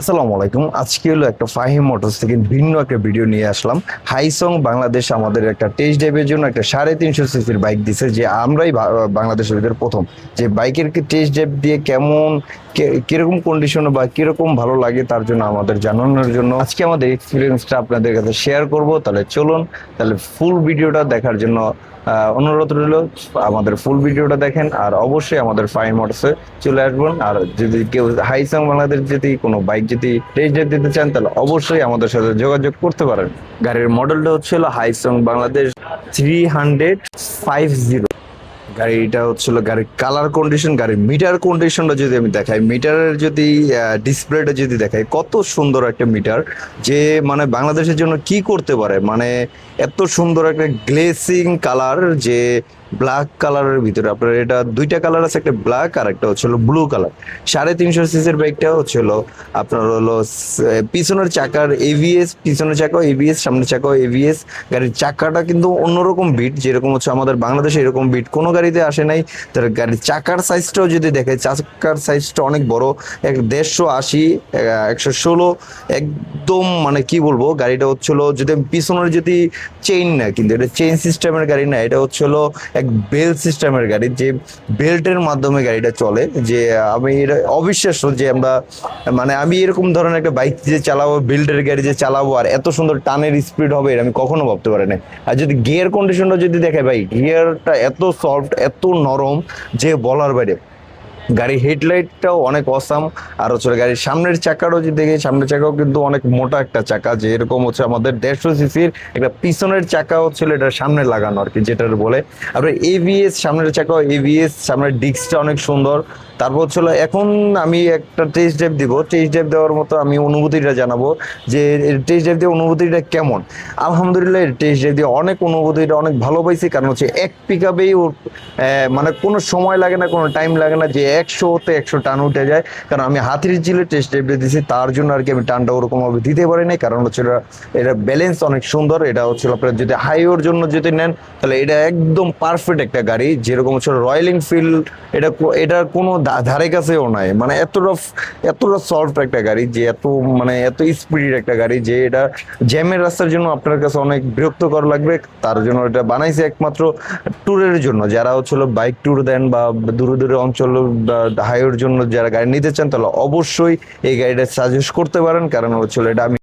আসসালামু আলাইকুম। আজকে হলো একটা ফাহিম মোটরস থেকে ভিন্ন একটা ভিডিও নিয়ে আসলাম। হাইসং বাংলাদেশ আমাদের একটা টেস্ট ড্রাইভের জন্য একটা সাড়ে তিনশো সিসির বাইক দিছে, যে আমরাই বাংলাদেশের ভিতরে প্রথম। যে বাইকের টেস্ট ড্রাইভ দিয়ে কেমন কীরকম কন্ডিশনে বা কীরকম ভালো লাগে তার জন্য আমাদের জানানোর জন্য আজকে আমাদের এক্সপিরিয়েন্সটা আপনাদের কাছে শেয়ার করব। তাহলে চলুন, তাহলে ফুল ভিডিওটা দেখার জন্য অনুরোধ রইল, আমাদের ফুল ভিডিওটা দেখেন, আর অবশ্যই আমাদের ফাইন মোটরসে চলে আসবেন। আর যদি কেউ হাইসাং বাংলাদেশ যদি কোনো বাইক যদি টেস্ট দিতে চান, তাহলে অবশ্যই আমাদের সাথে যোগাযোগ করতে পারেন। গাড়ির মডেলটা হচ্ছিল হাইসাং Bangladesh three hundred five zero গাড়িটা হচ্ছিল গাড়ির কালার কন্ডিশন গাড়ির মিটার কন্ডিশনটা যদি আমি দেখাই মিটারের যদি ডিসপ্লেটা যদি দেখাই, কত সুন্দর একটা মিটার যে মানে বাংলাদেশের জন্য কি করতে পারে? মানে এত সুন্দর একটা গ্লেসিং কালার যে ব্ল্যাক কালারের ভিতরে। আপনার এটা দুইটা কালার আছে, একটা ব্ল্যাক আর একটা হচ্ছিল ব্লু কালার। সাড়ে তিনশো সিসির বাইকটা হচ্ছিল আপনার হলো পিছনের চাকার এভিএস পিছনের চাকাও এভিএস সামনের চাকাও এভিএস গাড়ির চাকাটা কিন্তু অন্যরকম বিট, যেরকম হচ্ছে আমাদের বাংলাদেশে এরকম বিট। কোনো গাড়িতে আসে নাই, তার গাড়ির চাকার সাইজটাও যদি দেখে চাকার সাইজটা অনেক বড়, এক দেড়শো আশি একশো ষোলো, একদম মানে কি বলব, গাড়িটা হচ্ছিল যদি পিছনের যদি চেইন না কিন্তু এটা চেইন সিস্টেমের গাড়ি না, এটা হচ্ছিল এক বেল সিস্টেমের গাড়ি, যে বেল্টের মাধ্যমে গাড়িটা চলে, যে আমি এটা অবিশ্বাস্য যে আমরা মানে আমি এরকম ধরনের একটা বাইক যে চালাবো, বেল্টের গাড়ি যে চালাবো, আর এত সুন্দর টানের স্পিড হবে এটা আমি কখনো ভাবতে পারি না আর যদি গিয়ার কন্ডিশনটা যদি দেখে ভাই, গিয়ারটা এত সফট, এত নরম, যে বলার বাইরে গাড়ির হেডলাইটটাও অনেক অসাম আর হচ্ছে গাড়ির সামনের চাকারও যদি দেখি, সামনের চাকাও কিন্তু অনেক মোটা একটা চাকা, যে এরকম হচ্ছে আমাদের দেড়শো সিসির একটা পিছনের চাকাও হচ্ছিল এটা সামনে লাগানো আর কি, যেটার বলে। আর এভিএস সামনের চাকাও এভিএস সামনের ডিস্কটা অনেক সুন্দর তারপর হচ্ছিল এখন আমি একটা টেস্ট ড্রাইভ দিব। টেস্ট ড্রাইভ দেওয়ার মতো আমি অনুভূতিটা জানাব যে টেস্ট ড্রাইভ দিয়ে অনুভূতিটা কেমন? আলহামদুলিল্লাহ টেস্ট ড্রাইভ দিয়ে অনেক অনুভূতিটা অনেক ভালো পাইছি। কারণ হচ্ছে এক পিক আপেই ওর মানে কোনো সময় লাগে না, কোনো টাইম লাগে না যে একশো একশোতে একশো টান উঠে যায়। কারণ আমি হাতির জিলে টেস্ট ড্রাইভ দিয়েছি তার জন্য আর কি আমি টানটা ওরকমভাবে দিতে পারি নাই। কারণ হচ্ছে এটা ব্যালেন্স অনেক সুন্দর। এটা হচ্ছে আপনার যদি হাইওয়ের জন্য যদি নেন, তাহলে এটা একদম পারফেক্ট একটা গাড়ি। যেরকম হচ্ছে রয়্যাল এনফিল্ড এটা এটার কোনো ধারে কাছেও নাই। মানে এতটা এতটা সফট একটা গাড়ি যে এত মানে এত স্পিডের একটা গাড়ি যে এটা জ্যামের রাস্তার জন্য আপনার কাছে অনেক বিরক্তকর লাগবে। তার জন্য এটা বানাইছে একমাত্র ট্যুরের জন্য। যারা হচ্ছিল বাইক ট্যুর দেন বা দূরে দূরে অঞ্চল হাইওয়ের জন্য যারা গাড়ি নিতে চান, তাহলে অবশ্যই এই গাড়িটা সাজেস্ট করতে পারেন। কারণ হচ্ছিল এটা আমি